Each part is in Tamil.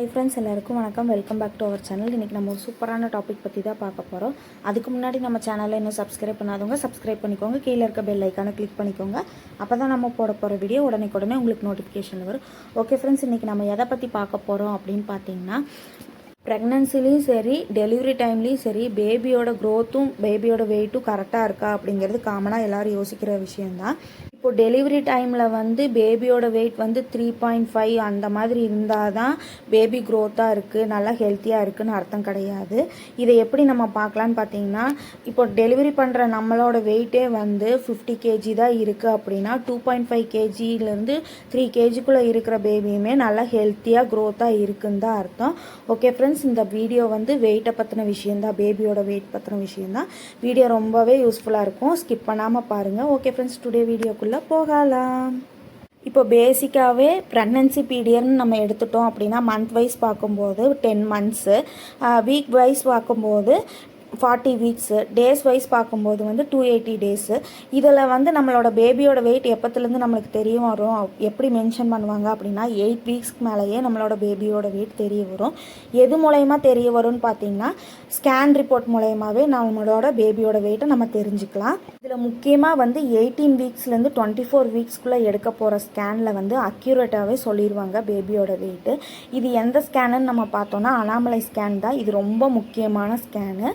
ஹாய் ஃப்ரெண்ட்ஸ் எல்லாருக்கும் வணக்கம். Welcome back to our channel இன்றைக்கி நம்ம ஒரு சூப்பரான டாபிக் பற்றி தான் பார்க்க போகிறோம் அதுக்கு முன்னாடி நம்ம சேனலை இன்னும் சப்ஸ்கிரைப் பண்ணாதவங்க சப்ஸ்கிரைப் பண்ணிக்கோங்க. கீழே இருக்க பெல் ஐக்கானை கிளிக் பண்ணிக்கோங்க. அப்போ தான் நம்ம போட போகிற வீடியோ உடனே உடனே உங்களுக்கு நோட்டிஃபிகேஷன் வரும். ஓகே ஃப்ரெண்ட்ஸ் இன்றைக்கி நம்ம எதை பற்றி பார்க்க போகிறோம் அப்படின்னு பார்த்தீங்கன்னா ப்ரெக்னன்சிலையும் சரி டெலிவரி டைம்லேயும் சரி பேபியோட க்ரோத்தும் பேபியோட வெயிட்டும் கரெக்டாக இருக்கா அப்படிங்கிறது காமனாக எல்லோரும் யோசிக்கிற விஷயந்தான் இப்போ டெலிவரி டைமில் வந்து பேபியோட வெயிட் வந்து த்ரீ பாயிண்ட் ஃபைவ் அந்த மாதிரி இருந்தால் தான் பேபி க்ரோத்தாக இருக்குது நல்லா ஹெல்த்தியாக இருக்குதுன்னு அர்த்தம் கிடையாது. இதை எப்படி நம்ம பார்க்கலான்னு பார்த்தீங்கன்னா இப்போ டெலிவரி பண்ணுற நம்மளோட வெயிட்டே வந்து ஃபிஃப்டி கேஜி தான் இருக்குது அப்படின்னா டூ பாயிண்ட் ஃபைவ் கேஜிலேருந்து த்ரீ கேஜிக்குள்ளே இருக்கிற பேபியுமே நல்லா ஹெல்த்தியாக க்ரோத்தாக இருக்குன்னு தான் அர்த்தம். ஓகே ஃப்ரெண்ட்ஸ் இந்த வீடியோ வந்து வெயிட்டை பற்றின விஷயந்தான் பேபியோட வெயிட் பற்றின விஷயந்தான் வீடியோ ரொம்பவே யூஸ்ஃபுல்லாக இருக்கும். ஸ்கிப் பண்ணாமல் பாருங்கள் ஓகே ஃப்ரெண்ட்ஸ் டுடே வீடியோக்குள்ளே போகலாம். இப்போ பேசிக்காகவே ப்ரெக்னன்சி பீரியட்னு நம்ம எடுத்துட்டோம் அப்படின்னா மந்த் வைஸ் பார்க்கும்போது டென் மந்த்ஸு வீக் வைஸ் பார்க்கும்போது ஃபார்ட்டி வீக்ஸு டேஸ் வைஸ் பார்க்கும்போது வந்து டூ எயிட்டி டேஸு இதில் வந்து நம்மளோட பேபியோட வெயிட் எப்போத்துலேருந்து நம்மளுக்கு தெரிய வரும்? எப்படி மென்ஷன் பண்ணுவாங்க அப்படின்னா எயிட் வீக்ஸ்க்கு மேலேயே நம்மளோட பேபியோட வெயிட் தெரிய வரும். எது மூலயமா தெரிய வரும்னு பார்த்தீங்கன்னா ஸ்கேன் ரிப்போர்ட் மூலயமாவே நம்மளோட பேபியோட வெயிட்டை நம்ம தெரிஞ்சுக்கலாம். இதில் முக்கியமாக வந்து எயிட்டீன் வீக்ஸ்லேருந்து டுவெண்ட்டி ஃபோர் வீக்ஸ்க்குள்ளே எடுக்க போகிற ஸ்கேனில் வந்து அக்யூரேட்டாகவே சொல்லிடுவாங்க பேபியோட வெயிட்டு இது எந்த ஸ்கேனுன்னு நம்ம பார்த்தோன்னா அனாமலை ஸ்கேன் தான். இது ரொம்ப முக்கியமான ஸ்கேனு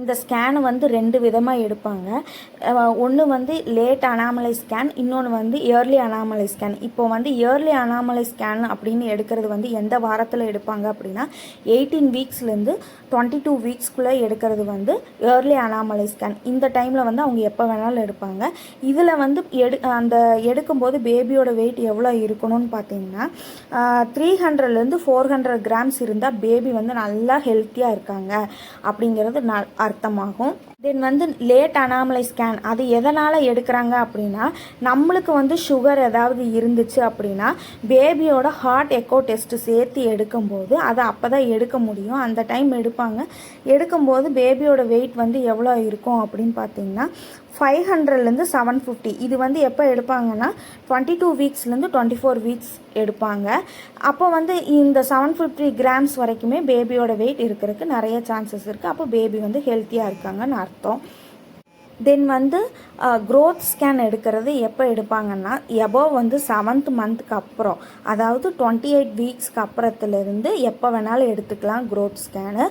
இந்த ஸ்கேனு வந்து ரெண்டு விதமாக எடுப்பாங்க. ஒன்று வந்து லேட் அனாமலை ஸ்கேன் இன்னொன்று வந்து இயர்லி அனாமலை ஸ்கேன் இப்போ வந்து இயர்லி அனாமலை ஸ்கேன் அப்படின்னு எடுக்கிறது வந்து எந்த வாரத்தில் எடுப்பாங்க அப்படின்னா எயிட்டீன் வீக்ஸ்லேருந்து டுவெண்ட்டி டூ வீக்ஸ்க்குள்ளே எடுக்கிறது வந்து இயர்லி அனாமலை ஸ்கேன் இந்த டைமில் வந்து அவங்க எப்போ வேணாலும் எடுப்பாங்க. இதில் வந்து எடு அந்த எடுக்கும்போது பேபியோட வெயிட் எவ்வளோ இருக்கணும்னு பார்த்தீங்கன்னா த்ரீ ஹண்ட்ரட்லேருந்து ஃபோர் ஹண்ட்ரட் கிராம்ஸ் இருந்தால் பேபி வந்து நல்லா ஹெல்த்தியாக இருக்காங்க அப்படிங்கிறது ந அர்த்தமாகும் தென் வந்து லேட் அனாமலை ஸ்கேன் அது எதனால் எடுக்கிறாங்க அப்படின்னா நம்மளுக்கு வந்து சுகர் ஏதாவது இருந்துச்சு அப்படின்னா பேபியோட ஹார்ட் எக்கோ டெஸ்ட்டு சேர்த்து எடுக்கும்போது அதை அப்போ தான் எடுக்க முடியும். அந்த டைம் எடுப்பாங்க. எடுக்கும்போது பேபியோட வெயிட் வந்து எவ்வளோ இருக்கும் அப்படின்னு பார்த்தீங்கன்னா ஃபைவ் ஹண்ட்ரட்லேருந்து செவன் ஃபிஃப்டி இது வந்து எப்போ எடுப்பாங்கன்னா டுவெண்ட்டி டூ வீக்ஸ்லேருந்து டுவெண்ட்டி ஃபோர் வீக்ஸ் எடுப்பாங்க. அப்போ வந்து இந்த செவன் ஃபிஃப்டி கிராம்ஸ் வரைக்குமே பேபியோட வெயிட் இருக்கிறதுக்கு நிறைய சான்சஸ் இருக்குது அப்போ பேபி வந்து ஹெல்த்தியாக இருக்காங்கன்னு அர்த்தம். தென் வந்து க்ரோத் ஸ்கேன் எடுக்கிறது எப்போ எடுப்பாங்கன்னா எபோவ் வந்து செவன்த் மந்த்துக்கு அப்புறம். அதாவது டுவெண்ட்டி எயிட் வீக்ஸ்க்கு அப்புறத்துலேருந்து எப்போ வேணாலும் எடுத்துக்கலாம் க்ரோத் ஸ்கேனு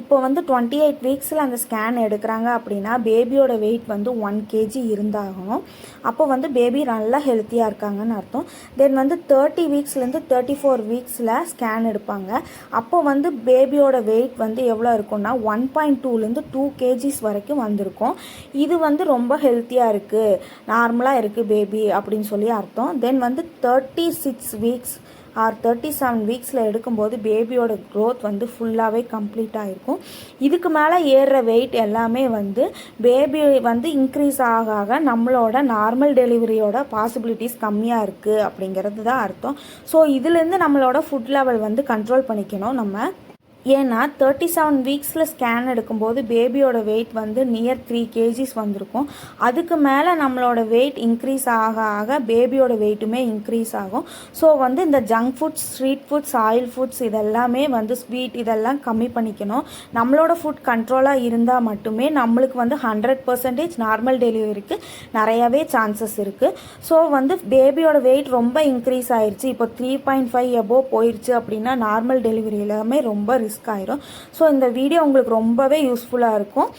இப்போ வந்து டுவெண்ட்டி எயிட் வீக்ஸில் அந்த ஸ்கேன் எடுக்கிறாங்க அப்படின்னா பேபியோட வெயிட் வந்து ஒன் கேஜி இருந்தாகணும் அப்போ வந்து பேபி நல்லா ஹெல்த்தியாக இருக்காங்கன்னு அர்த்தம். தென் வந்து தேர்ட்டி வீக்ஸ்லேருந்து தேர்ட்டி ஃபோர் வீக்ஸில் ஸ்கேன் எடுப்பாங்க. அப்போ வந்து பேபியோட வெயிட் வந்து எவ்வளோ இருக்கும்னா ஒன் பாயிண்ட் டூலேருந்து டூ கேஜிஸ் வரைக்கும் வந்திருக்கும். இது வந்து ரொம்ப ஹெல்த்தியாக இருக்குது நார்மலாக இருக்குது பேபி அப்படின்னு சொல்லி அர்த்தம். தென் வந்து thirty six weeks or thirty seven வீக்ஸில் எடுக்கும்போது பேபியோட க்ரோத் வந்து ஃபுல்லாகவே கம்ப்ளீட் ஆகிருக்கும் இதுக்கு மேலே ஏறுற வெயிட் எல்லாமே வந்து பேபி வந்து இன்க்ரீஸ் ஆக ஆக நம்மளோட நார்மல் டெலிவரியோட பாசிபிலிட்டிஸ் கம்மியாக இருக்குது அப்படிங்கிறது தான் அர்த்தம். ஸோ இதுலேருந்து நம்மளோட ஃபுட் லெவல் வந்து கண்ட்ரோல் பண்ணிக்கணும். நம்ம ஏன்னா தேர்ட்டி செவன் வீக்ஸில் ஸ்கேன் எடுக்கும்போது பேபியோட வெயிட் வந்து நியர் த்ரீ கேஜிஸ் வந்திருக்கும். அதுக்கு மேலே நம்மளோட வெயிட் இன்க்ரீஸ் ஆக ஆக பேபியோட வெயிட்டுமே இன்க்ரீஸ் ஆகும். ஸோ வந்து இந்த junk foods street foods oil foods இதெல்லாமே வந்து ஸ்வீட் இதெல்லாம் கம்மி பண்ணிக்கணும். நம்மளோட ஃபுட் கண்ட்ரோலாக இருந்தால் மட்டுமே நம்மளுக்கு வந்து ஹண்ட்ரட் பர்சன்டேஜ் நார்மல் டெலிவரிக்கு நிறையாவே சான்சஸ் இருக்குது ஸோ வந்து பேபியோட வெயிட் ரொம்ப இன்க்ரீஸ் ஆயிடுச்சு இப்போ த்ரீ பாயிண்ட் ஃபைவ் எபோவ் போயிடுச்சு அப்படின்னா நார்மல் டெலிவரி எல்லாமே ரொம்ப ரிஸ்க் ஆயிரும். ஸோ இந்த வீடியோ உங்களுக்கு ரொம்பவே யூஸ்ஃபுல்லாக இருக்கும்.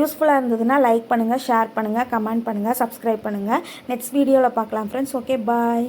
யூஸ்ஃபுல்லாக இருந்ததுன்னா லைக் பண்ணுங்கள் ஷேர் பண்ணுங்கள் கமெண்ட் பண்ணுங்கள் சப்ஸ்கிரைப் பண்ணுங்கள் நெக்ஸ்ட் வீடியோவில் பார்க்கலாம் ஃப்ரெண்ட்ஸ் ஓகே பாய்